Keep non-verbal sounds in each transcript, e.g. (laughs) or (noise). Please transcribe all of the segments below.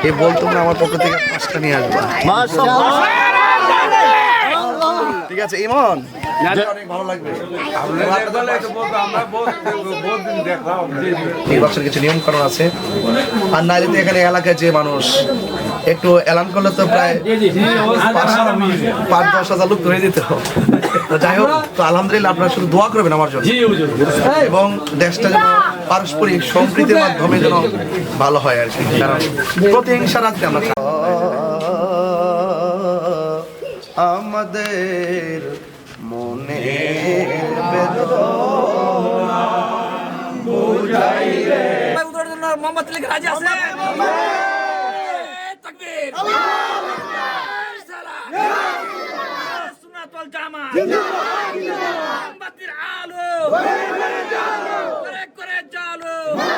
এই বল তোমরা আমার পক্ষ থেকে পাঁচটা নিয়ে আসবা। ঠিক আছে ইমন? অনেক ভালো লাগবে। নির্বাচনের কিছু নিয়ম কানুন আছে। আর এখানে এলাকায় যে মানুষ একটু এলান করলে তো প্রায় পাঁচ- পাঁচ দশ হাজার লোক ধরে দিতে হবে যাই হোক তো আলহামদুলিল্লাহ আপনারা শুধু দোয়া করবেন আমার জন্য। এবং দেশটা যেন পারস্পরিক সম্প্রীতির মাধ্যমে যেন ভালো হয় আর কি। কারণ প্রতিহিংসা রাখতে আমরা আমাদের মনে মোহাম্মদ আছে। তাকবীর। আলো করে করে জালো সম্মানিত উপস্থিতি,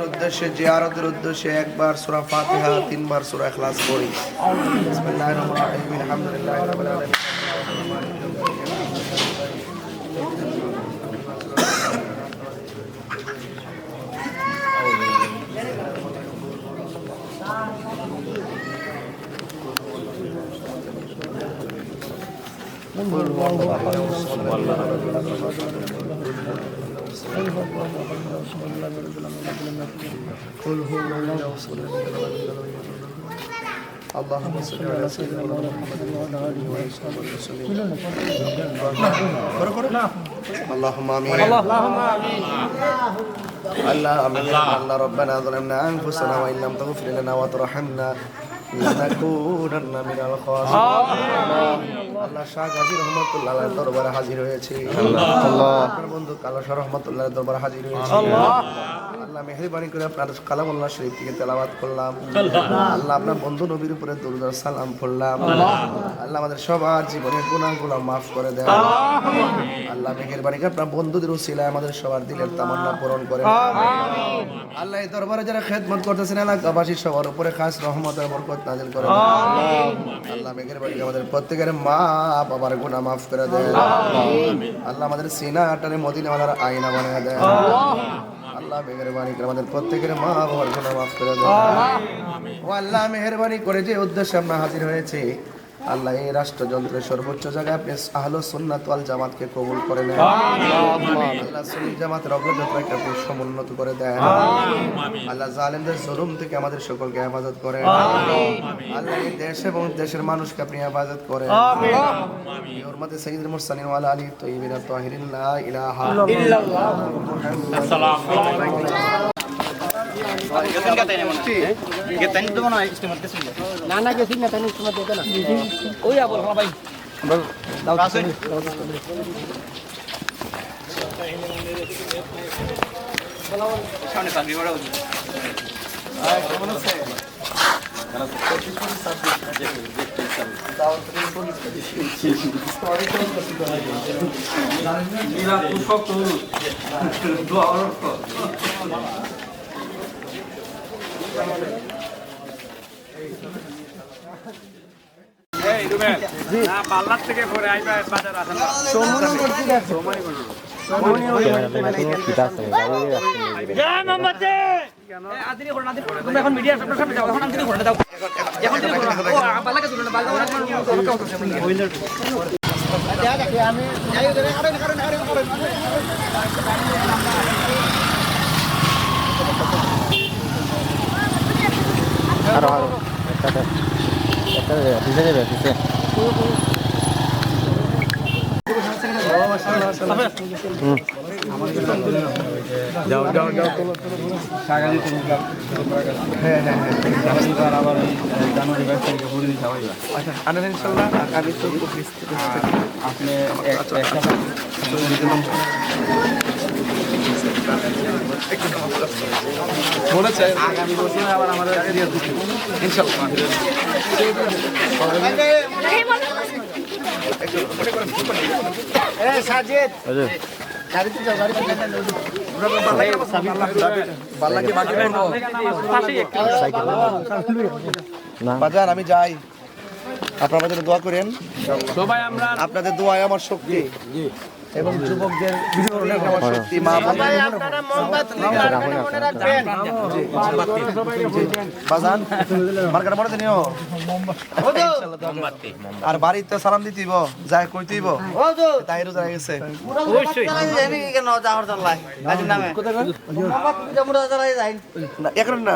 সাইড জিয়াদের উদ্দেশ্যে জিয়ারতের উদ্দেশ্যে একবার সূরা ফাতিহা তিনবার সূরা ইখলাস পড়ি বিসমিল্লাহির রহমানির রহিম আলহামদুলিল্লাহি রাব্বিল আলামিন قل هو الله رسول اللهم صل على سيدنا محمد وعلى اله وصحبه وسلم اللهم آمين. اللهم امين الله امين الله ربنا ظلمنا أنفسنا وإن لم تغفر لنا وترحمنا لنكونن من الخاسرين. আল্লাহ শাহ গাজী রহমতুল্লাহ দরবারে হাজির হয়েছে। আল্লাহ। আপনার বন্ধু কালাশা রহমতুল্লাহ দরবারে হাজির হয়েছে। আল্লাহ। মেহরবানি করে আপনার কালামুল্লাহ শরীফ থেকে তেলাওয়াত করলাম। আল্লাহ। আপনার বন্ধু নবীর উপরে দরুদ সালাম পড়লাম। আল্লাহ। আমাদের সবার জীবনের গুনাহগুলো মাফ করে দেন। আল্লাহ। মেহরবানি করে আপনার বন্ধুদের উসিলায় আমাদের সবার দিলের তামান্না পূরণ করে আল্লাহ এই দরবারে যারা খেদমত করতেছেন এলাকাবাসী সবার উপরে খাস রহমতের বরকত নাজিল করে। আল্লাহ মেহরবানি করে আমাদের প্রত্যেকের মা বাবার গুণা মাফ করে দেন আল্লাহ আমাদের সিনা আটারে মদিনা আমাদের আয়না বানিয়ে দেন আল্লাহ। মেহরবানি করে আমাদের প্রত্যেকের মা বাবার গুণা মাফ করে দেন ও আল্লাহ মেহরবানি করে যে উদ্দেশ্যে আমরা হাজির হয়েছি আল্লাহ এই রাষ্ট্রযন্ত্রের সর্বোচ্চ জায়গায় আপনি আহলো সুন্নাত ওয়াল জামাতকে কবুল করে নেন। আল্লাহ সুন্নি জামাতের অগ্রযাত্রাকে আপনি সমুন্নত করে দেন। আল্লাহ জালেমদের জুলুম থেকে আমাদের সকলকে হেফাজত করেন। আল্লাহ এই দেশ এবং দেশের মানুষকে আপনি হেফাজত করেন। হরমতে সঈদুল মুরসালিন ওয়ালা আলী তৈবিন তাহিরিন লা ইলাহা ইল্লাল্লাহ। হ্যাঁ? ভাই? আদিনি করুন আদিনি করুন তোমরা এখন মিডিয়া আপনার সামনে যাও এখন আদিনি করুন দাও এখন দিনি করুন ও বালাকে তুলুন বালাকে অপেক্ষা আরও আরও একটাতে একটাতে পিছে যাবে পিছে আচ্ছা আনেন ইনশাল্লাহ আমি তো আপনি একটা মনে চাই বাজার আমি যাই। আপনার দোয়া করেন। আপনাদের দোয়ায় আমার শক্তি। এবং যুবকদের মনে আর বাড়িতে সালাম দিতেইব যায় কইতেইব তাই রোজা গেছে এখন না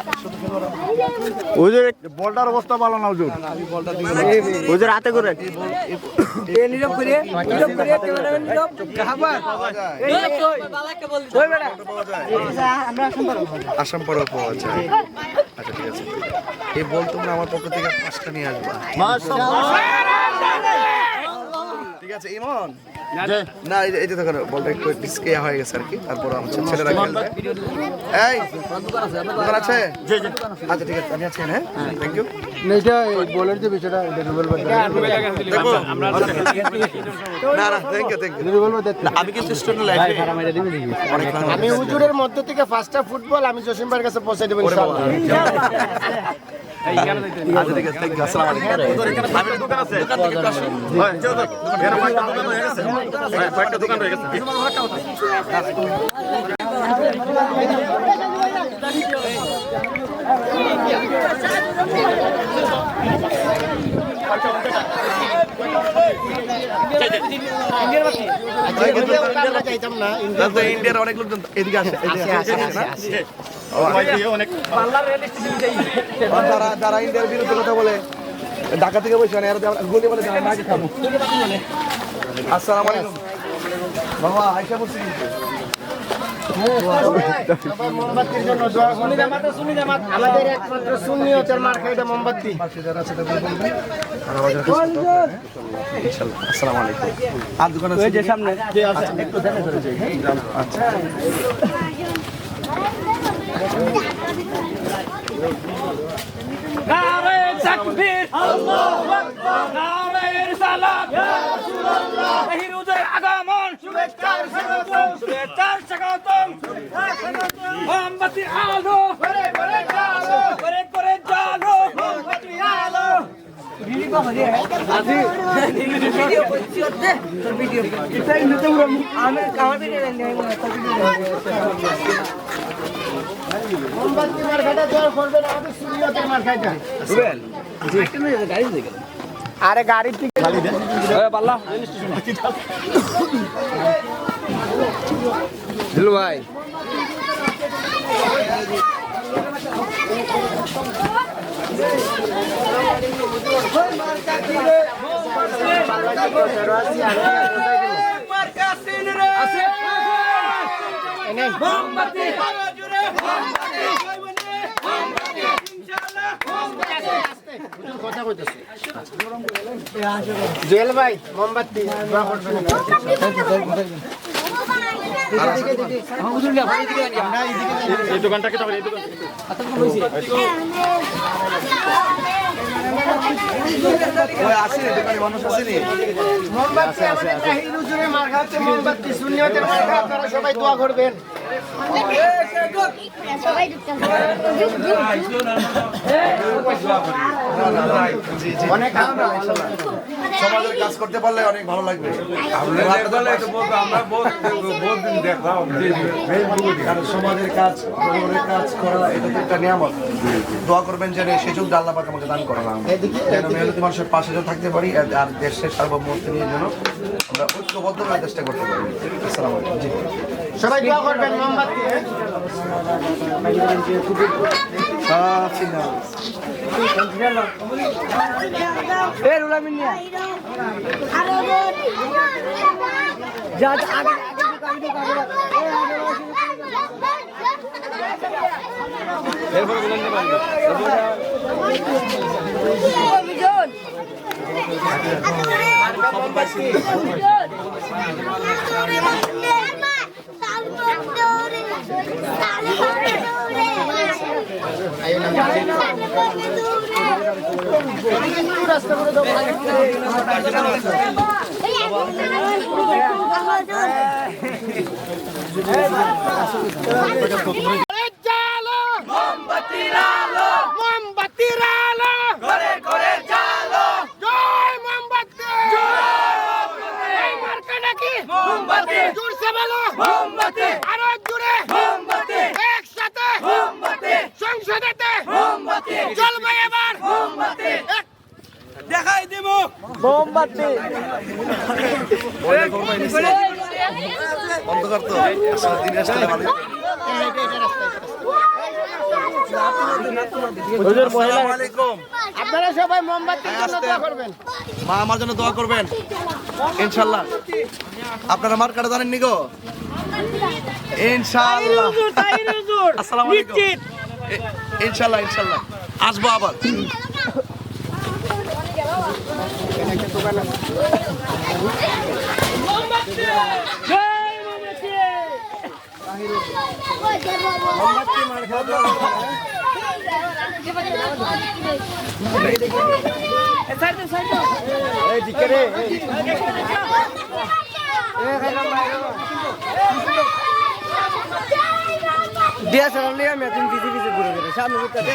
আচ্ছা। হুজুর বলটার অবস্থা ভালো না হুজুর। হুজুর হাতে করে। আসাম পরেও পাওয়া যায়। আচ্ছা ঠিক আছে। এই বল তোমরা আমার পক্ষ থেকে পাঁচটা নিয়ে আসবা। ঠিক আছে ইমন। না এই যে- এই দেখো বলটা একটু ডিসকে হয়ে গেছে আর কি। তারপর আমার ছেলেরা খেলবে। এই দোকান আছে? আচ্ছা ঠিক আছে আমি আছি হ্যাঁ। থ্যাংক ইউ এইটা বলের যে বিষয়টা এটা রুবেল দেখো না না থ্যাংক ইউ থ্যাংক ইউ আমি কিন্তু স্টুডেন্ট লাইফে আমি হুজুরের মধ্য থেকে ফার্স্টটা ফুটবল আমি জসিম ভাইয়ের কাছে পৌঁছে দেবো ইনশাআল্লাহ। (laughs) আচ্ছা ঠিক আছে থ্যাংক ইউ আসসালামু আলাইকুম। আমি দোকান ইন্ডিয়ার অনেক লোকজন এদিকে আসে যারা যারা ইন্ডিয়ার বিরুদ্ধে কথা বলে ঢাকা থেকে বসে না গুলি বলে আসসালামু আলাইকুম বাবা আইসা বলছি কিন্তু মোমবাতির জন্য দোয়া করবেন। আমাদের একমাত্র সুন্নিয়তের মার্কা এটা মোমবাতি। আর আমাদের কাছে কথা হবে? ইনশাআল্লাহ আসসালামু আলাইকুম আর দোকান সামনে একটু আচ্ছা রাসূলুল্লাহ হিরুদের আগমন শুভেচ্ছার স্বাগতম শুভেচ্ছার স্বাগতম মোমবাতি আলো করে করে জালো জালো মোমবাতি আলো মোমবাতি মার্কাটা দোয়া করবেন আমাদের সুন্নিয়তের মার্কা এটা আরে গাড়ির থেকে পাল্লা। দিলু ভাই। মোমবাতি জুড়ে মোমবাতি মোমবাতি কথা কইতেছে। জুয়েল ভাই মোমবাতি এই দোকানটা কি তাহলে এই দোকান ওই আসেনি দোকানে মানুষ আসেনি মোমবাতি আমাদের কাহিনী জুড়ে মার খাচ্ছে মোমবাতি শূন্যতের মার খা সবাই দোয়া করবেন অনেক সমাজের কাজ করতে পারলে অনেক ভালো লাগবে। সমাজের কাজ কাজ করা এটা তো একটা নিয়ামত। দোয়া করবেন যেন সেই যুগ আল্লাহ পাক আমাকে দান করা। যেন মেহনতি মানুষের পাশে যেন থাকতে পারি আর দেশের সার্বভৌমত্ব নিয়ে যেন আমরা ঐক্যবদ্ধভাবে চেষ্টা করতে পারি। আসসালামু আলাইকুম। জি। সবাই দোয়া করবেন মোমবাতি। এ রুলা মিনিয়া যা আগে আগে ঘরে ঘরে জালো জয় মোমবাতি কি মোমবাতি জোরসে বলো মোমবাতি আরও জোরে মোমবাতি একসাথে মোমবাতি। সংসদেতে মোমবাতি। চলবে এবার। মোমবাতি। দেখাই দিব। অন্ধকার তো আসলে দিনের আসলে ভালো আপনারা সবাই মোমবাতির জন্য দোয়া করবেন। মা আমার জন্য দোয়া করবেন। ইনশাল্লাহ। আপনারা মার কাটা জানেন নিগো ইনশাল্লাহ। আসসালামু আলাইকুম। ইনশাল্লাহ ইনশাল্লাহ। আসব আবার। এই দিকে ডিএসএলআর নিয়ে আমি এখন পিছে পিছে ঘুরে ঘুরে সামনে ঘুরতে ডিএসএলআর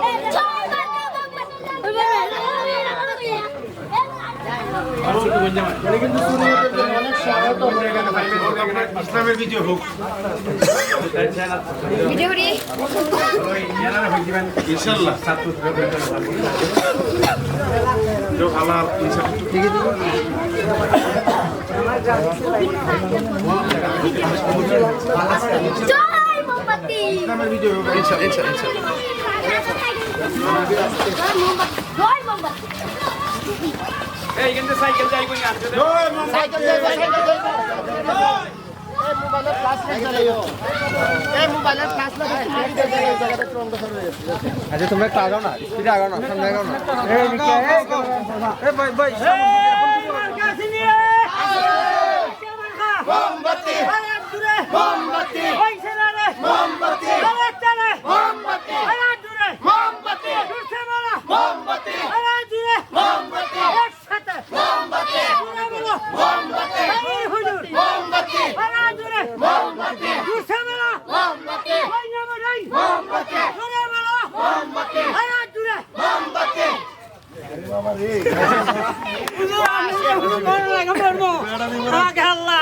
ইসলামের বিজয় হোক ইনশাল্লাহ। হালাল ইসলামের বিজয় হোক ইনশাল্লাহ ইনশাল্লাহ মোমবাতি সাইকেল যাইবো না সাইকেল যাইবো সাইকেল যাইবো এই মোবাইলের ক্লাস এই মোবাইলের ক্লাস আচ্ছা তোমরা একটু আগাও না স্পিডে আগাও না সামনে আগাও না এই ভাই ভাই মোমবাতি মোমবাতি লেখা পড়ব আল্লাহ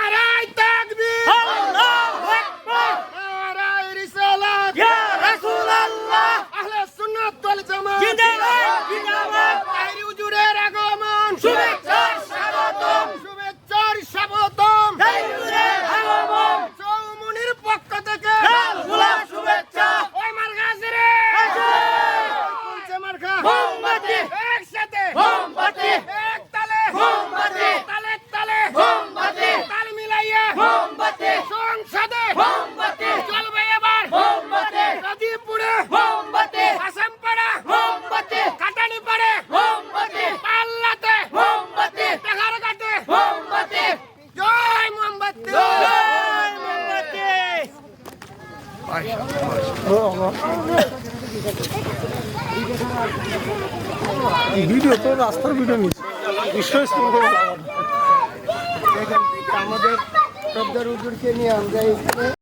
রাস্তার ভিডিও নিচ্ছি নিশ্চয়ই আমাদের সবদার উদ্দুরকে নিয়ে আমরা